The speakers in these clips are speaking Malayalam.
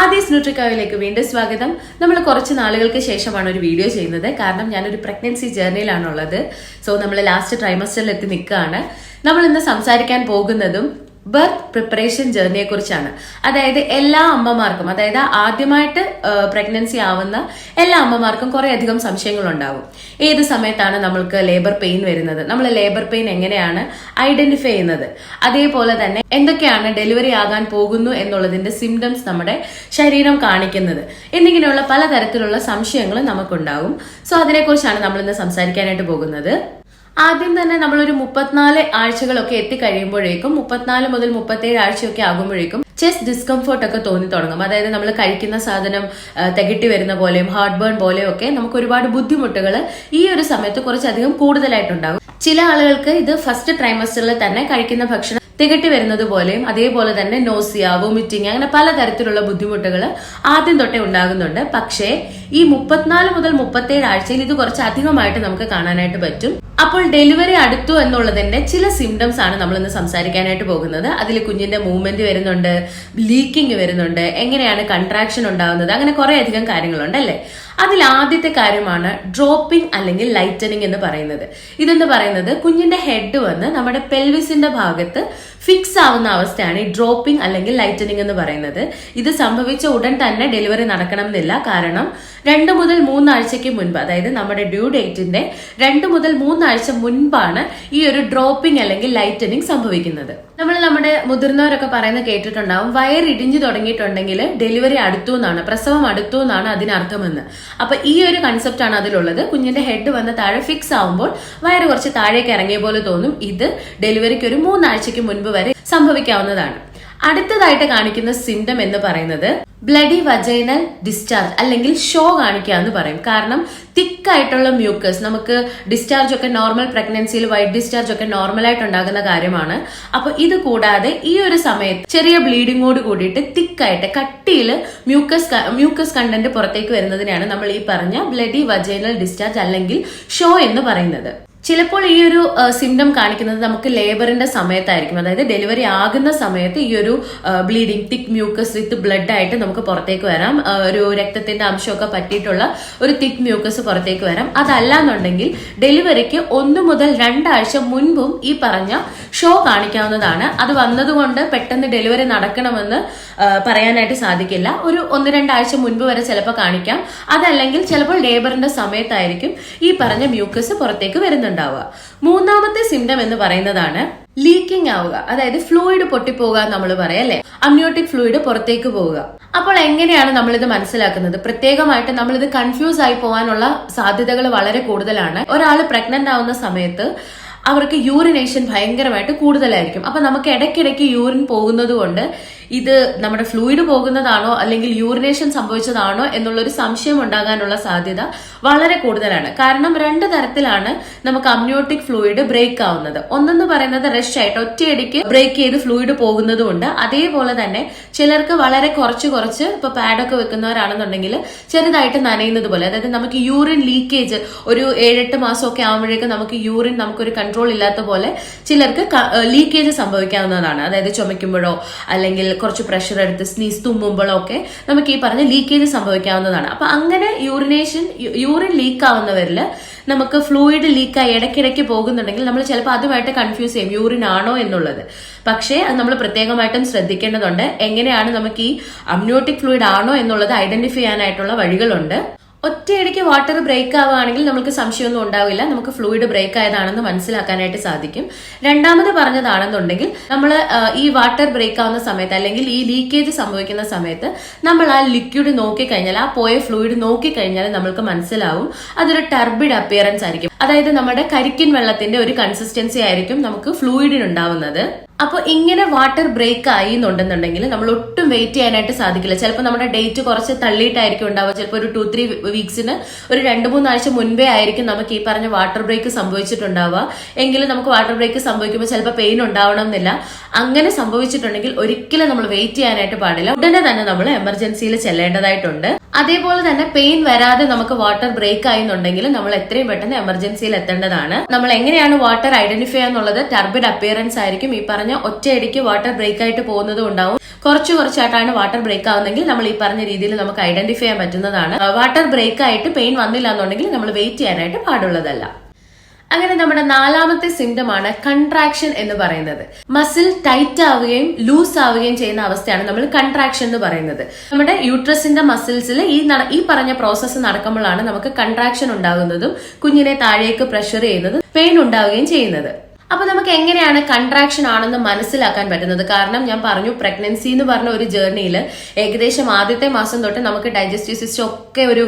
ആദീസ് ന്യൂട്രിക്കോയിലേക്ക് വീണ്ടും സ്വാഗതം. നമ്മൾ കുറച്ച് നാളുകൾക്ക് ശേഷമാണ് ഒരു വീഡിയോ ചെയ്യുന്നത്. കാരണം ഞാനൊരു പ്രഗ്നൻസി ജേർണിയിലാണുള്ളത് സോ നമ്മൾ ലാസ്റ്റ് ട്രൈമസ്റ്ററിൽ എത്തി നിൽക്കുകയാണ്. നമ്മൾ ഇന്ന് സംസാരിക്കാൻ പോകുന്നതും ബർത്ത് പ്രിപ്പറേഷൻ ജേർണിയെ കുറിച്ചാണ് അതായത് എല്ലാ അമ്മമാർക്കും അതായത് ആദ്യമായിട്ട് പ്രഗ്നൻസി ആവുന്ന എല്ലാ അമ്മമാർക്കും കുറെ അധികം സംശയങ്ങൾ ഉണ്ടാവും ഏത് സമയത്താണ് നമ്മൾക്ക് ലേബർ പെയിൻ വരുന്നത്? നമ്മൾ ലേബർ പെയിൻ എങ്ങനെയാണ് ഐഡന്റിഫൈ ചെയ്യുന്നത്? അതേപോലെ തന്നെ എന്തൊക്കെയാണ് ഡെലിവറി ആകാൻ പോകുന്നു എന്നുള്ളതിന്റെ സിംറ്റംസ് നമ്മുടെ ശരീരം കാണിക്കുന്നത്. എന്നിങ്ങനെയുള്ള പലതരത്തിലുള്ള സംശയങ്ങൾ നമുക്കുണ്ടാവും. സോ അതിനെക്കുറിച്ചാണ് നമ്മൾ ഇന്ന് സംസാരിക്കാനായിട്ട് പോകുന്നത്. ആദ്യം തന്നെ നമ്മളൊരു മുപ്പത്തിനാല് ആഴ്ചകളൊക്കെ എത്തിക്കഴിയുമ്പോഴേക്കും മുപ്പത്തിനാല് മുതൽ മുപ്പത്തേഴ് ആഴ്ചയൊക്കെ ആകുമ്പോഴേക്കും ചെസ്റ്റ് ഡിസ്കംഫർട്ട് ഒക്കെ തോന്നി തുടങ്ങും. അതായത് നമ്മൾ കഴിക്കുന്ന സാധനം തികട്ടി വരുന്ന പോലെയും ഹാർട്ട് ബേൺ പോലെയും ഒക്കെ നമുക്ക് ഒരുപാട് ബുദ്ധിമുട്ടുകൾ ഈ ഒരു സമയത്ത് കുറച്ചധികം കൂടുതലായിട്ടുണ്ടാകും. ചില ആളുകൾക്ക് ഇത് ഫസ്റ്റ് ട്രൈമസ്റ്ററിൽ തന്നെ കഴിക്കുന്ന ഭക്ഷണം തികട്ടി വരുന്നത് പോലെയും അതേപോലെ തന്നെ നോസിയ വൊമിറ്റിംഗ് അങ്ങനെ പലതരത്തിലുള്ള ബുദ്ധിമുട്ടുകൾ ആദ്യം തൊട്ടേ ഉണ്ടാകുന്നുണ്ട്. പക്ഷേ ഈ മുപ്പത്തിനാല് മുതൽ മുപ്പത്തേഴ് ആഴ്ചയിൽ ഇത് കുറച്ച് അധികമായിട്ട് നമുക്ക് കാണാനായിട്ട് പറ്റും. അപ്പോൾ ഡെലിവറി അടുത്തു എന്നുള്ളതിന്റെ ചില സിംറ്റംസ് ആണ് നമ്മൾ ഇന്ന് സംസാരിക്കാനായിട്ട് പോകുന്നത്. അതിൽ കുഞ്ഞിന്റെ മൂവ്മെന്റ് വരുന്നുണ്ട് ലീക്കിംഗ് വരുന്നുണ്ട് എങ്ങനെയാണ് കൺട്രാക്ഷൻ ഉണ്ടാകുന്നത് അങ്ങനെ കുറെ അധികം കാര്യങ്ങളുണ്ട് അല്ലേ? അതിൽ ആദ്യത്തെ കാര്യമാണ് ഡ്രോപ്പിംഗ് അല്ലെങ്കിൽ ലൈറ്റനിങ് എന്ന് പറയുന്നത്. ഇതെന്ന് പറയുന്നത് കുഞ്ഞിന്റെ ഹെഡ് വന്ന് നമ്മുടെ പെൽവിസിന്റെ ഭാഗത്ത് ഫിക്സ് ആവുന്ന അവസ്ഥയാണ് ഈ ഡ്രോപ്പിംഗ് അല്ലെങ്കിൽ ലൈറ്റനിങ് എന്ന് പറയുന്നത്. ഇത് സംഭവിച്ച ഉടൻ തന്നെ ഡെലിവറി നടക്കണം എന്നില്ല. കാരണം രണ്ട് മുതൽ മൂന്നാഴ്ചയ്ക്ക് മുൻപ് അതായത് നമ്മുടെ ഡ്യൂ ഡേറ്റിന്റെ രണ്ട് മുതൽ മൂന്നാഴ്ച മുൻപാണ് ഈ ഒരു ഡ്രോപ്പിംഗ് അല്ലെങ്കിൽ ലൈറ്റനിങ് സംഭവിക്കുന്നത്. നമ്മൾ നമ്മുടെ മുതിർന്നവരൊക്കെ പറയുന്നത് കേട്ടിട്ടുണ്ടാവും വയർ ഇടിഞ്ഞു തുടങ്ങിയിട്ടുണ്ടെങ്കിൽ ഡെലിവറി അടുത്തു എന്നാണ് പ്രസവം അടുത്തു എന്നാണ് അതിനർത്ഥമെന്ന്. അപ്പൊ ഈ ഒരു കൺസെപ്റ്റ് ആണ് അതിലുള്ളത്. കുഞ്ഞിന്റെ ഹെഡ് വന്ന് താഴെ ഫിക്സ് ആവുമ്പോൾ വയറ് കുറച്ച് താഴേക്ക് ഇറങ്ങിയ പോലെ തോന്നും. ഇത് ഡെലിവറിക്ക് ഒരു മൂന്നാഴ്ചയ്ക്ക് മുൻപ് വരെ സംഭവിക്കാവുന്നതാണ്. അടുത്തതായിട്ട് കാണിക്കുന്ന സിംറ്റം എന്ന് പറയുന്നത് ബ്ലഡി വജൈനൽ ഡിസ്ചാർജ് അല്ലെങ്കിൽ ഷോ കാണിക്കുക എന്ന് പറയും. കാരണം തിക്കായിട്ടുള്ള മ്യൂക്കസ് നമുക്ക് ഡിസ്ചാർജ് ഒക്കെ നോർമൽ പ്രഗ്നൻസിയിൽ വൈറ്റ് ഡിസ്ചാർജ് ഒക്കെ നോർമൽ ആയിട്ട് ഉണ്ടാകുന്ന കാര്യമാണ്. അപ്പൊ ഇത് കൂടാതെ ഈ ഒരു സമയത്ത് ചെറിയ ബ്ലീഡിങ്ങോട് കൂടിയിട്ട് തിക്കായിട്ട് കട്ടിയിൽ മ്യൂക്കസ് മ്യൂക്കസ് കണ്ടന്റ് പുറത്തേക്ക് വരുന്നതിനെയാണ് നമ്മൾ ഈ പറഞ്ഞ ബ്ലഡി വജൈനൽ ഡിസ്ചാർജ് അല്ലെങ്കിൽ ഷോ എന്ന് പറയുന്നത്. ചിലപ്പോൾ ഈ ഒരു സിംറ്റം കാണിക്കുന്നത് നമുക്ക് ലേബറിന്റെ സമയത്തായിരിക്കും. അതായത് ഡെലിവറി ആകുന്ന സമയത്ത് ഈ ഒരു bleeding thick mucus with blood ആയിട്ട് നമുക്ക് പുറത്തേക്ക് വരാം. ഒരു രക്തത്തിന്റെ അംശമൊക്കെ പറ്റിയിട്ടുള്ള ഒരു തിക് മ്യൂക്കസ് പുറത്തേക്ക് വരാം. അതല്ല എന്നുണ്ടെങ്കിൽ ഡെലിവറിക്ക് ഒന്ന് മുതൽ രണ്ടാഴ്ച മുൻപും ഈ പറഞ്ഞ ഷോ കാണിക്കാവുന്നതാണ്. അത് വന്നതുകൊണ്ട് പെട്ടെന്ന് ഡെലിവറി നടക്കണമെന്ന് പറയാനായിട്ട് സാധിക്കില്ല. ഒരു ഒന്ന് രണ്ടാഴ്ച മുൻപ് വരെ ചിലപ്പോൾ കാണിക്കാം. അതല്ലെങ്കിൽ ചിലപ്പോൾ ലേബറിന്റെ സമയത്തായിരിക്കും ഈ പറഞ്ഞ മ്യൂക്കസ് പുറത്തേക്ക് വരുന്നുണ്ടാവുക മൂന്നാമത്തെ സിംറ്റം എന്ന് പറയുന്നതാണ് ലീക്കിംഗ് ആവുക. അതായത് ഫ്ലൂയിഡ് പൊട്ടിപ്പോകുക നമ്മൾ പറയാം അല്ലെ? അമ്നിയോട്ടിക് ഫ്ലൂയിഡ് പുറത്തേക്ക് പോവുക. അപ്പോൾ എങ്ങനെയാണ് നമ്മൾ ഇത് മനസ്സിലാക്കുന്നത്? പ്രത്യേകമായിട്ട് നമ്മൾ ഇത് കൺഫ്യൂസ് ആയി പോകാനുള്ള സാധ്യതകൾ വളരെ കൂടുതലാണ്. ഒരാൾ പ്രഗ്നന്റ് ആവുന്ന സമയത്ത് അവർക്ക് യൂറിനേഷൻ ഭയങ്കരമായിട്ട് കൂടുതലായിരിക്കും. അപ്പൊ നമുക്ക് ഇടയ്ക്കിടയ്ക്ക് യൂറിൻ പോകുന്നത് കൊണ്ട് ഇത് നമ്മുടെ ഫ്ലൂയിഡ് പോകുന്നതാണോ അല്ലെങ്കിൽ യൂറിനേഷൻ സംഭവിച്ചതാണോ എന്നുള്ളൊരു സംശയം ഉണ്ടാകാനുള്ള സാധ്യത വളരെ കൂടുതലാണ്. കാരണം രണ്ട് തരത്തിലാണ് നമുക്ക് അമ്നിയോട്ടിക് ഫ്ലൂയിഡ് ബ്രേക്ക് ആവുന്നത്. ഒന്നെന്ന് പറയുന്നത് റഷ് ആയിട്ട് ഒറ്റയടിക്ക് ബ്രേക്ക് ചെയ്ത് ഫ്ലൂയിഡ് പോകുന്നതുകൊണ്ട് അതേപോലെ തന്നെ ചിലർക്ക് വളരെ കുറച്ച് കുറച്ച് ഇപ്പൊ പാഡൊക്കെ വെക്കുന്നവരാണെന്നുണ്ടെങ്കിൽ ചെറുതായിട്ട് നനയുന്നത് പോലെ അതായത് നമുക്ക് യൂറിൻ ലീക്കേജ് ഒരു ഏഴെട്ട് മാസമൊക്കെ ആകുമ്പോഴേക്കും നമുക്ക് യൂറിൻ നമുക്കൊരു കൺട്രോൾ ഇല്ലാത്ത പോലെ ചിലർക്ക് ലീക്കേജ് സംഭവിക്കാവുന്നതാണ്. അതായത് ചുമയ്ക്കുമ്പോഴോ അല്ലെങ്കിൽ കുറച്ച് പ്രഷർ എടുത്ത് സ്നീസ് തുമ്മുമ്പോഴോ ഒക്കെ നമുക്ക് ഈ പറഞ്ഞ ലീക്കേജ് സംഭവിക്കാവുന്നതാണ്. അപ്പൊ അങ്ങനെ യൂറിനേഷൻ യൂറിൻ ലീക്ക് ആവുന്നവരിൽ നമുക്ക് ഫ്ലൂയിഡ് ലീക്കായി ഇടയ്ക്കിടയ്ക്ക് പോകുന്നുണ്ടെങ്കിൽ നമ്മൾ ചിലപ്പോൾ അതുമായിട്ട് കൺഫ്യൂസ് ചെയ്യും യൂറിൻ ആണോ എന്നുള്ളത്. പക്ഷേ അത് നമ്മൾ പ്രത്യേകമായിട്ടും ശ്രദ്ധിക്കേണ്ടതുണ്ട്. എങ്ങനെയാണ് നമുക്ക് ഈ അമ്നിയോട്ടിക് ഫ്ലൂയിഡ് ആണോ എന്നുള്ളത് ഐഡന്റിഫൈ ചെയ്യാനായിട്ടുള്ള വഴികളുണ്ട്. ഒറ്റയടിക്ക് വാട്ടർ ബ്രേക്ക് ആവുകയാണെങ്കിൽ നമുക്ക് സംശയമൊന്നും ഉണ്ടാവില്ല. നമുക്ക് ഫ്ലൂയിഡ് ബ്രേക്ക് ആയതാണെന്ന് മനസ്സിലാക്കാനായിട്ട് സാധിക്കും. രണ്ടാമത് പറഞ്ഞതാണെന്നുണ്ടെങ്കിൽ നമ്മൾ ഈ വാട്ടർ ബ്രേക്ക് ആവുന്ന സമയത്ത് അല്ലെങ്കിൽ ഈ ലീക്കേജ് സംഭവിക്കുന്ന സമയത്ത് നമ്മൾ ആ ലിക്വിഡ് നോക്കിക്കഴിഞ്ഞാൽ ആ പോയ ഫ്ലൂയിഡ് നോക്കിക്കഴിഞ്ഞാൽ നമുക്ക് മനസ്സിലാവും. അതൊരു ടർബിഡ് അപ്പിയറൻസ് ആയിരിക്കും. അതായത് നമ്മുടെ കരിക്കിൻ വെള്ളത്തിന്റെ ഒരു കൺസിസ്റ്റൻസി ആയിരിക്കും നമുക്ക് ഫ്ലൂയിഡിന് ഉണ്ടാവുന്നത്. അപ്പോൾ ഇങ്ങനെ വാട്ടർ ബ്രേക്ക് ആയി എന്നുണ്ടെന്നുണ്ടെങ്കിൽ നമ്മൾ ഒട്ടും വെയിറ്റ് ചെയ്യാനായിട്ട് സാധിക്കില്ല. ചിലപ്പോൾ നമ്മുടെ ഡേറ്റ് കുറച്ച് തള്ളിയിട്ടായിരിക്കും ഉണ്ടാവുക. ചിലപ്പോൾ ഒരു ടു ത്രീ വീക്സിന് ഒരു രണ്ട് മൂന്നാഴ്ച മുൻപേ ആയിരിക്കും നമുക്ക് ഈ പറഞ്ഞ വാട്ടർ ബ്രേക്ക് സംഭവിച്ചിട്ടുണ്ടാവുക. എങ്കിലും നമുക്ക് വാട്ടർ ബ്രേക്ക് സംഭവിക്കുമ്പോൾ ചിലപ്പോൾ പെയിൻ ഉണ്ടാവണം എന്നില്ല അങ്ങനെ സംഭവിച്ചിട്ടുണ്ടെങ്കിൽ ഒരിക്കലും നമ്മൾ വെയിറ്റ് ചെയ്യാനായിട്ട് പാടില്ല. ഉടനെ തന്നെ നമ്മൾ എമർജൻസിയിൽ ചെല്ലേണ്ടതായിട്ടുണ്ട്. അതേപോലെ തന്നെ പെയിൻ വരാതെ നമുക്ക് വാട്ടർ ബ്രേക്ക് ആയി എന്നുണ്ടെങ്കിൽ നമ്മൾ എത്രയും പെട്ടെന്ന് എമർജൻസി എമർജൻസിയിൽ എത്തേണ്ടതാണ്. നമ്മൾ എങ്ങനെയാണ് വാട്ടർ ഐഡന്റിഫൈ എന്നുള്ളത് ടർബിഡ് അപ്പിയറൻസ് ആയിരിക്കും. ഈ പറഞ്ഞ ഒറ്റയടിക്ക് വാട്ടർ ബ്രേക്ക് ആയിട്ട് പോകുന്നതും ഉണ്ടാവും. കുറച്ച് കുറച്ചായിട്ടാണ് വാട്ടർ ബ്രേക്ക് ആവുന്നെങ്കിൽ നമ്മൾ ഈ പറഞ്ഞ രീതിയിൽ നമുക്ക് ഐഡന്റിഫൈ ചെയ്യാൻ പറ്റുന്നതാണ്. വാട്ടർ ബ്രേക്ക് ആയിട്ട് പെയിൻ വന്നില്ല എന്നുണ്ടെങ്കിൽ നമ്മൾ വെയിറ്റ് ചെയ്യാനായിട്ട് പാടുള്ളതല്ല. അങ്ങനെ നമ്മുടെ നാലാമത്തെ സിംറ്റം ആണ് കൺട്രാക്ഷൻ എന്ന് പറയുന്നത്. മസിൽ ടൈറ്റ് ആവുകയും ലൂസ് ആവുകയും ചെയ്യുന്ന അവസ്ഥയാണ് നമ്മൾ കൺട്രാക്ഷൻ എന്ന് പറയുന്നത്. നമ്മുടെ യൂട്രസിന്റെ മസിൽസിൽ ഈ ഈ പറഞ്ഞ പ്രോസസ്സ് നടക്കുമ്പോഴാണ് നമുക്ക് കൺട്രാക്ഷൻ ഉണ്ടാകുന്നതും കുഞ്ഞിനെ താഴേക്ക് പ്രഷർ ചെയ്യുന്നതും പെയിൻ ഉണ്ടാവുകയും ചെയ്യുന്നത്. അപ്പൊ നമുക്ക് എങ്ങനെയാണ് കൺട്രാക്ഷൻ ആണെന്ന് മനസ്സിലാക്കാൻ പറ്റുന്നത്? കാരണം ഞാൻ പറഞ്ഞു പ്രഗ്നൻസി എന്ന് പറഞ്ഞ ഒരു ജേർണിയിൽ ഏകദേശം ആദ്യത്തെ മാസം തൊട്ട് നമുക്ക് ഡൈജസ്റ്റീവ് സിസ്റ്റം ഒക്കെ ഒരു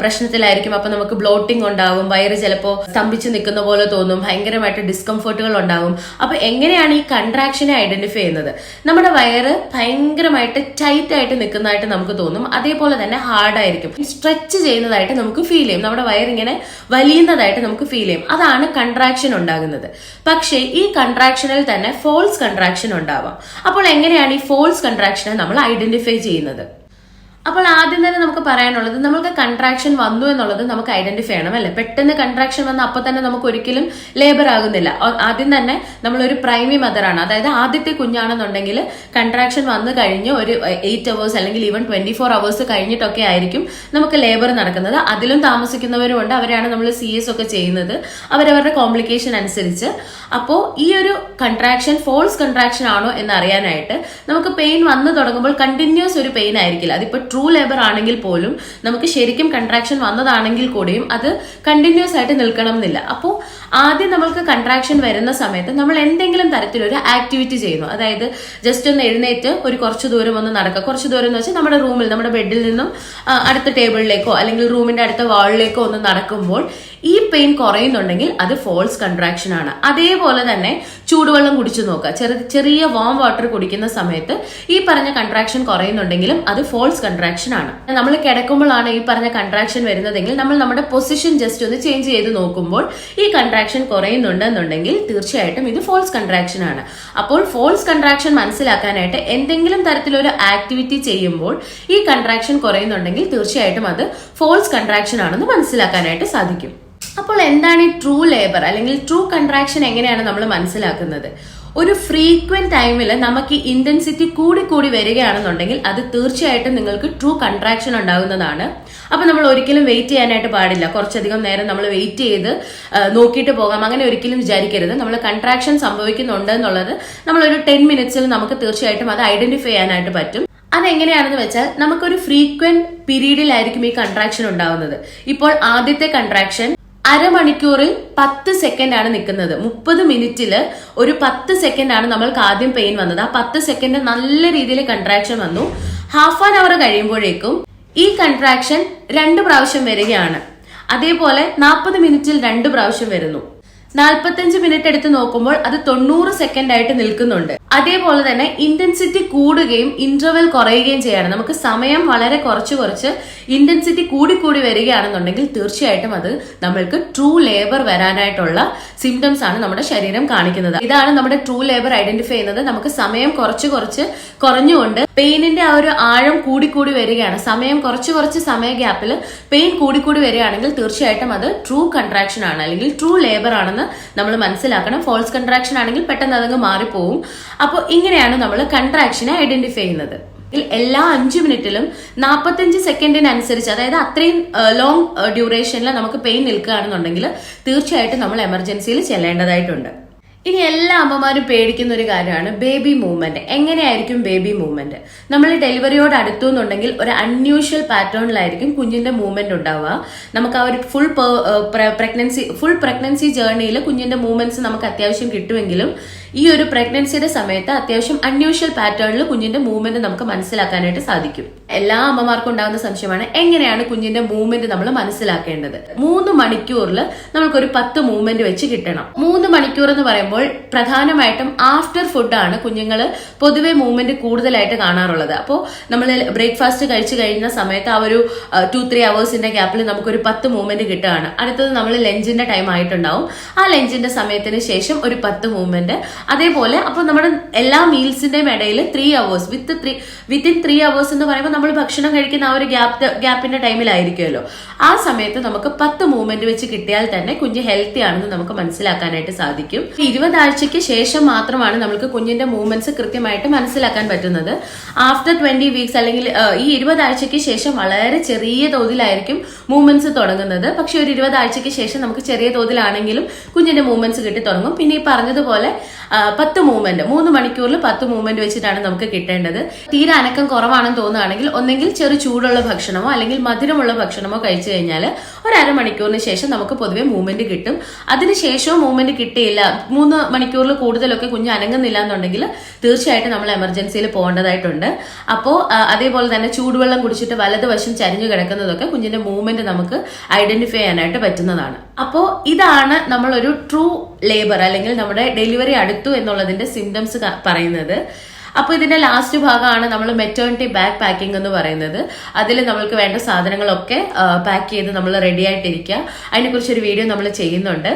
പ്രശ്നത്തിലായിരിക്കും. അപ്പൊ നമുക്ക് ബ്ലോട്ടിംഗ് ഉണ്ടാവും വയറ് ചിലപ്പോൾ സ്തംഭിച്ച് നിൽക്കുന്ന പോലെ തോന്നും ഭയങ്കരമായിട്ട് ഡിസ്കംഫർട്ടുകൾ ഉണ്ടാവും. അപ്പൊ എങ്ങനെയാണ് ഈ കൺട്രാക്ഷനെ ഐഡന്റിഫൈ ചെയ്യുന്നത്? നമ്മുടെ വയറ് ഭയങ്കരമായിട്ട് ടൈറ്റ് ആയിട്ട് നിൽക്കുന്നതായിട്ട് നമുക്ക് തോന്നും. അതേപോലെ തന്നെ ഹാർഡായിരിക്കും സ്ട്രെച്ച് ചെയ്യുന്നതായിട്ട് നമുക്ക് ഫീൽ ചെയ്യും. നമ്മുടെ വയറിങ്ങനെ വലിയുന്നതായിട്ട് നമുക്ക് ഫീൽ ചെയ്യും. അതാണ് കൺട്രാക്ഷൻ ഉണ്ടാകുന്നത്. പക്ഷേ ഈ കൺട്രാക്ഷനിൽ തന്നെ ഫോൾസ് കൺട്രാക്ഷൻ ഉണ്ടാവാം. അപ്പോൾ എങ്ങനെയാണ് ഈ ഫോൾസ് കൺട്രാക്ഷനെ നമ്മൾ ഐഡന്റിഫൈ ചെയ്യുന്നത്? അപ്പോൾ ആദ്യം തന്നെ നമുക്ക് പറയാനുള്ളത് നമുക്ക് കൺട്രാക്ഷൻ വന്നു എന്നുള്ളത് നമുക്ക് ഐഡന്റിഫൈ ചെയ്യണം അല്ലെ? പെട്ടെന്ന് കൺട്രാക്ഷൻ വന്ന അപ്പൊ തന്നെ നമുക്ക് ഒരിക്കലും ലേബർ ആകുന്നില്ല. ആദ്യം തന്നെ നമ്മൾ ഒരു പ്രൈമി മദർ ആണ്. അതായത് ആദ്യത്തെ കുഞ്ഞാണെന്നുണ്ടെങ്കിൽ കൺട്രാക്ഷൻ വന്നു കഴിഞ്ഞ് ഒരു എയ്റ്റ് അവേഴ്സ് അല്ലെങ്കിൽ ഈവൻ ട്വന്റി ഫോർ അവേഴ്സ് കഴിഞ്ഞിട്ടൊക്കെ ആയിരിക്കും നമുക്ക് ലേബർ നടക്കുന്നത്. അതിലും താമസിക്കുന്നവരും ഉണ്ട് അവരാണ് നമ്മൾ സി എസ് ഒക്കെ ചെയ്യുന്നത്. അവരവരുടെ കോംപ്ലിക്കേഷൻ അനുസരിച്ച്. അപ്പോൾ ഈ ഒരു കൺട്രാക്ഷൻ ഫോൾസ് കൺട്രാക്ഷൻ ആണോ എന്ന് അറിയാനായിട്ട് നമുക്ക് പെയിൻ വന്നു തുടങ്ങുമ്പോൾ കണ്ടിന്യൂസ് ഒരു പെയിൻ ആയിരിക്കില്ല. അതിപ്പോൾ ട്രൂ ലേബർ ആണെങ്കിൽ പോലും നമുക്ക് ശരിക്കും കൺട്രാക്ഷൻ വന്നതാണെങ്കിൽ കൂടിയും അത് കണ്ടിന്യൂസ് ആയിട്ട് നിൽക്കണം എന്നില്ല അപ്പോൾ ആദ്യം നമ്മൾക്ക് കൺട്രാക്ഷൻ വരുന്ന സമയത്ത് നമ്മൾ എന്തെങ്കിലും തരത്തിലൊരു ആക്ടിവിറ്റി ചെയ്യുന്നു. അതായത് ജസ്റ്റ് ഒന്ന് എഴുന്നേറ്റ് ഒരു കുറച്ച് ദൂരം ഒന്ന് നടക്കുക. കുറച്ച് ദൂരം എന്ന് വെച്ചാൽ നമ്മുടെ റൂമിൽ നമ്മുടെ ബെഡിൽ നിന്നും അടുത്ത ടേബിളിലേക്കോ അല്ലെങ്കിൽ റൂമിന്റെ അടുത്ത വാളിലേക്കോ ഒന്ന് നടക്കുമ്പോൾ ഈ പെയിൻ കുറയുന്നുണ്ടെങ്കിൽ അത് ഫോൾസ് കൺട്രാക്ഷൻ ആണ്. അതേപോലെ തന്നെ ചൂടുവെള്ളം കുടിച്ചു നോക്കുക. ചെറു ചെറിയ വാം വാട്ടർ കുടിക്കുന്ന സമയത്ത് ഈ പറഞ്ഞ കൺട്രാക്ഷൻ കുറയുന്നുണ്ടെങ്കിലും അത് ഫോൾസ് കൺട്രാക്ഷൻ ആണ്. നമ്മൾ കിടക്കുമ്പോഴാണ് ഈ പറഞ്ഞ കൺട്രാക്ഷൻ വരുന്നതെങ്കിൽ നമ്മൾ നമ്മുടെ പൊസിഷൻ ജസ്റ്റ് ഒന്ന് ചേഞ്ച് ചെയ്ത് നോക്കുമ്പോൾ ഈ കൺട്രാക്ഷൻ കുറയുന്നുണ്ടെന്നുണ്ടെങ്കിൽ തീർച്ചയായിട്ടും ഇത് ഫോൾസ് കൺട്രാക്ഷൻ ആണ്. അപ്പോൾ ഫോൾസ് കൺട്രാക്ഷൻ മനസ്സിലാക്കാനായിട്ട് എന്തെങ്കിലും തരത്തിലൊരു ആക്ടിവിറ്റി ചെയ്യുമ്പോൾ ഈ കൺട്രാക്ഷൻ കുറയുന്നുണ്ടെങ്കിൽ തീർച്ചയായിട്ടും അത് ഫോൾസ് കൺട്രാക്ഷൻ ആണെന്ന് മനസ്സിലാക്കാനായിട്ട് സാധിക്കും. അപ്പോൾ എന്താണ് ഈ ട്രൂ ലേബർ അല്ലെങ്കിൽ ട്രൂ കൺട്രാക്ഷൻ എങ്ങനെയാണ് നമ്മൾ മനസ്സിലാക്കുന്നത്? ഒരു ഫ്രീക്വന്റ് ടൈമിൽ നമുക്ക് ഇന്റൻസിറ്റി കൂടി കൂടി വരികയാണെന്നുണ്ടെങ്കിൽ അത് തീർച്ചയായിട്ടും നിങ്ങൾക്ക് ട്രൂ കൺട്രാക്ഷൻ ഉണ്ടാകുന്നതാണ്. അപ്പൊ നമ്മൾ ഒരിക്കലും വെയിറ്റ് ചെയ്യാനായിട്ട് പാടില്ല. കുറച്ചധികം നേരം നമ്മൾ വെയിറ്റ് ചെയ്ത് നോക്കിയിട്ട് പോകാം. അങ്ങനെ ഒരിക്കലും വിചാരിക്കരുത്. നമ്മൾ കൺട്രാക്ഷൻ സംഭവിക്കുന്നുണ്ട് എന്നുള്ളത് ഒരു ടെൻ മിനിറ്റ്സിൽ നമുക്ക് തീർച്ചയായിട്ടും അത് ഐഡന്റിഫൈ ചെയ്യാനായിട്ട് പറ്റും. അതെങ്ങനെയാണെന്ന് വെച്ചാൽ നമുക്കൊരു ഫ്രീക്വന്റ് പീരീഡിലായിരിക്കും ഈ കൺട്രാക്ഷൻ ഉണ്ടാവുന്നത്. ഇപ്പോൾ ആദ്യത്തെ കൺട്രാക്ഷൻ അരമണിക്കൂറിൽ പത്ത് സെക്കൻഡ് ആണ് നിൽക്കുന്നത്. മുപ്പത് മിനിറ്റിൽ ഒരു പത്ത് സെക്കൻഡ് ആണ് നമ്മൾക്ക് ആദ്യം പെയിൻ വന്നത്. ആ പത്ത് സെക്കൻഡ് നല്ല രീതിയിൽ കൺട്രാക്ഷൻ വന്നു. ഹാഫ് ആൻ അവർ കഴിയുമ്പോഴേക്കും ഈ കൺട്രാക്ഷൻ രണ്ട് പ്രാവശ്യം വരികയാണ്. അതേപോലെ നാൽപ്പത് മിനിറ്റിൽ രണ്ട് പ്രാവശ്യം വരുന്നു. നാൽപ്പത്തഞ്ച് മിനിറ്റ് എടുത്ത് നോക്കുമ്പോൾ അത് തൊണ്ണൂറ് സെക്കൻഡ് ആയിട്ട് നിൽക്കുന്നുണ്ട്. അതേപോലെ തന്നെ ഇന്റൻസിറ്റി കൂടുകയും ഇന്റർവെൽ കുറയുകയും ചെയ്യാണ്. നമുക്ക് സമയം വളരെ കുറച്ച് കുറച്ച് ഇന്റൻസിറ്റി കൂടി കൂടി വരികയാണെന്നുണ്ടെങ്കിൽ തീർച്ചയായിട്ടും അത് നമ്മൾക്ക് ട്രൂ ലേബർ വരാനായിട്ടുള്ള സിംറ്റംസ് ആണ് നമ്മുടെ ശരീരം കാണിക്കുന്നത്. ഇതാണ് നമ്മുടെ ട്രൂ ലേബർ ഐഡന്റിഫൈ ചെയ്യുന്നത്. നമുക്ക് സമയം കുറച്ച് കുറച്ച് കുറഞ്ഞുകൊണ്ട് പെയിനിന്റെ ആ ഒരു ആഴം കൂടിക്കൂടി കൂടി വരികയാണ്. സമയം കുറച്ച് കുറച്ച് സമയ ഗ്യാപ്പിൽ പെയിൻ കൂടിക്കൂടി കൂടി വരികയാണെങ്കിൽ തീർച്ചയായിട്ടും അത് ട്രൂ കൺട്രാക്ഷൻ ആണ് അല്ലെങ്കിൽ ട്രൂ ലേബർ ആണെന്ന് നമ്മൾ മനസ്സിലാക്കണം. ഫോൾസ് കൺട്രാക്ഷൻ ആണെങ്കിൽ പെട്ടെന്ന് അതങ്ങ് മാറിപ്പോവും. അപ്പോൾ ഇങ്ങനെയാണ് നമ്മൾ കൺട്രാക്ഷനെ ഐഡന്റിഫൈ ചെയ്യുന്നത്. എല്ലാ അഞ്ച് മിനിറ്റിലും നാൽപ്പത്തഞ്ച് സെക്കൻഡിനനുസരിച്ച് അതായത് അത്രയും ലോങ് ഡ്യൂറേഷനിൽ നമുക്ക് പെയിൻ നിൽക്കുകയാണെന്നുണ്ടെങ്കിൽ തീർച്ചയായിട്ടും നമ്മൾ എമർജൻസിയിൽ ചെല്ലേണ്ടതായിട്ടുണ്ട്. ഇനി എല്ലാ അമ്മമാരും പേടിക്കുന്ന ഒരു കാര്യമാണ് ബേബി മൂവ്മെന്റ് എങ്ങനെയായിരിക്കും ബേബി മൂവ്മെന്റ് നമ്മൾ ഡെലിവറിയോട് അടുത്തു എന്നുണ്ടെങ്കിൽ ഒരു അൺയൂഷ്വൽ പാറ്റേണിലായിരിക്കും കുഞ്ഞിന്റെ മൂവ്മെന്റ് ഉണ്ടാവുക. നമുക്ക് ആ ഒരു ഫുൾ പ്രഗ്നൻസി ഫുൾ പ്രഗ്നൻസി ജേർണിയിൽ കുഞ്ഞിന്റെ മൂവ്മെന്റ്സ് നമുക്ക് അത്യാവശ്യം കിട്ടുമെങ്കിലും ഈ ഒരു പ്രഗ്നൻസിയുടെ സമയത്ത് അത്യാവശ്യം അൺയൂഷ്വൽ പാറ്റേണിൽ കുഞ്ഞിന്റെ മൂവ്മെന്റ് നമുക്ക് മനസ്സിലാക്കാനായിട്ട് സാധിക്കും. എല്ലാ അമ്മമാർക്കും ഉണ്ടാകുന്ന സംശയമാണ് എങ്ങനെയാണ് കുഞ്ഞിന്റെ മൂവ്മെന്റ് നമ്മൾ മനസ്സിലാക്കേണ്ടത്? മൂന്ന് മണിക്കൂറിൽ നമുക്കൊരു പത്ത് മൂവ്മെന്റ് വെച്ച് കിട്ടണം. മൂന്ന് മണിക്കൂർ എന്ന് പറയുമ്പോൾ പ്രധാനമായിട്ടും ആഫ്റ്റർ ഫുഡാണ് കുഞ്ഞുങ്ങൾ പൊതുവെ മൂവ്മെന്റ് കൂടുതലായിട്ട് കാണാറുള്ളത്. അപ്പോൾ നമ്മൾ ബ്രേക്ക്ഫാസ്റ്റ് കഴിച്ചു കഴിഞ്ഞ സമയത്ത് ആ ഒരു ടു ത്രീ അവേഴ്സിന്റെ ഗ്യാപ്പിൽ നമുക്കൊരു പത്ത് മൂവ്മെന്റ് കിട്ടുകയാണ്. അടുത്തത് നമ്മൾ ലഞ്ചിന്റെ ടൈം ആയിട്ടുണ്ടാവും. ആ ലഞ്ചിന്റെ സമയത്തിന് ശേഷം ഒരു പത്ത് മൂവ്മെന്റ് അതേപോലെ അപ്പോൾ നമ്മുടെ എല്ലാ മീൽസിന്റെയും ഇടയിൽ three hours with three within three hours എന്ന് പറയുമ്പോൾ നമ്മൾ ഭക്ഷണം കഴിക്കുന്ന ആ ഒരു ഗ്യാപ്പ് ഗ്യാപ്പിന്റെ ടൈമിലായിരിക്കുമല്ലോ. ആ സമയത്ത് നമുക്ക് പത്ത് മൂവ്മെന്റ് വെച്ച് കിട്ടിയാൽ തന്നെ കുഞ്ഞ് ഹെൽത്തി ആണെന്ന് നമുക്ക് മനസ്സിലാക്കാനായിട്ട് സാധിക്കും. ഇരുപതാഴ്ചയ്ക്ക് ശേഷം മാത്രമാണ് നമുക്ക് കുഞ്ഞിന്റെ മൂവ്മെന്റ്സ് കൃത്യമായിട്ട് മനസ്സിലാക്കാൻ പറ്റുന്നത്. ആഫ്റ്റർ ട്വന്റി വീക്സ് അല്ലെങ്കിൽ ഈ ഇരുപതാഴ്ചയ്ക്ക് ശേഷം വളരെ ചെറിയ തോതിലായിരിക്കും മൂവ്മെന്റ്സ് തുടങ്ങുന്നത്. പക്ഷെ ഒരു ഇരുപതാഴ്ചയ്ക്ക് ശേഷം നമുക്ക് ചെറിയ തോതിലാണെങ്കിലും കുഞ്ഞിന്റെ മൂവ്മെന്റ്സ് കിട്ടി തുടങ്ങും. പിന്നെ ഈ പറഞ്ഞതുപോലെ പത്ത് മൂവ്മെന്റ്. മൂന്ന് മണിക്കൂറിൽ പത്ത് മൂവ്മെന്റ് വെച്ചിട്ടാണ് നമുക്ക് കിട്ടേണ്ടത്. തീരെ അനക്കം കുറവാണെന്ന് തോന്നുകയാണെങ്കിൽ ഒന്നെങ്കിൽ ചെറു ചൂടുള്ള ഭക്ഷണമോ അല്ലെങ്കിൽ മധുരമുള്ള ഭക്ഷണമോ കഴിച്ചു കഴിഞ്ഞാൽ ഒരു അരമണിക്കൂറിന് ശേഷം നമുക്ക് പൊതുവെ മൂവ്മെന്റ് കിട്ടും. അതിനുശേഷവും മൂവ്മെന്റ് കിട്ടിയില്ല. മൂന്ന് മണിക്കൂറിൽ കൂടുതലൊക്കെ കുഞ്ഞ് അനങ്ങുന്നില്ല എന്നുണ്ടെങ്കിൽ തീർച്ചയായിട്ടും നമ്മൾ എമർജൻസിയിൽ പോകേണ്ടതായിട്ടുണ്ട്. അപ്പോൾ അതേപോലെ തന്നെ ചൂടുവെള്ളം കുടിച്ചിട്ട് വലതുവശം ചരിഞ്ഞു കിടക്കുന്നതൊക്കെ കുഞ്ഞിന്റെ മൂവ്മെന്റ് നമുക്ക് ഐഡന്റിഫൈ ചെയ്യാനായിട്ട് പറ്റുന്നതാണ്. അപ്പോൾ ഇതാണ് നമ്മളൊരു ട്രൂ ലേബർ അല്ലെങ്കിൽ നമ്മുടെ ഡെലിവറി അടുത്തു എന്നുള്ളതിന്റെ സിംറ്റംസ് പറയുന്നത്. അപ്പോൾ ഇതിന്റെ ലാസ്റ്റ് ഭാഗമാണ് നമ്മൾ മെറ്റേണിറ്റി ബാഗ് പാക്കിംഗ് എന്ന് പറയുന്നത്. അതിൽ നമ്മൾക്ക് വേണ്ട സാധനങ്ങളൊക്കെ പാക്ക് ചെയ്ത് നമ്മൾ റെഡി ആയിട്ടിരിക്കുക. അതിനെക്കുറിച്ച് ഒരു വീഡിയോ നമ്മൾ ചെയ്യുന്നുണ്ട്.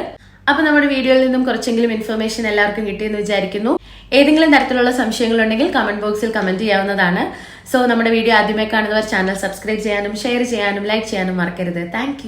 അപ്പൊ നമ്മുടെ വീഡിയോയിൽ നിന്നും കുറച്ചെങ്കിലും ഇൻഫർമേഷൻ എല്ലാവർക്കും കിട്ടിയെന്ന് വിചാരിക്കുന്നു. ഏതെങ്കിലും തരത്തിലുള്ള സംശയങ്ങളുണ്ടെങ്കിൽ കമന്റ് ബോക്സിൽ കമന്റ് ചെയ്യാവുന്നതാണ്. സോ നമ്മുടെ വീഡിയോ ആദ്യമായി കാണുന്നവർ ചാനൽ സബ്സ്ക്രൈബ് ചെയ്യാനും ഷെയർ ചെയ്യാനും ലൈക്ക് ചെയ്യാനും മറക്കരുത്. താങ്ക്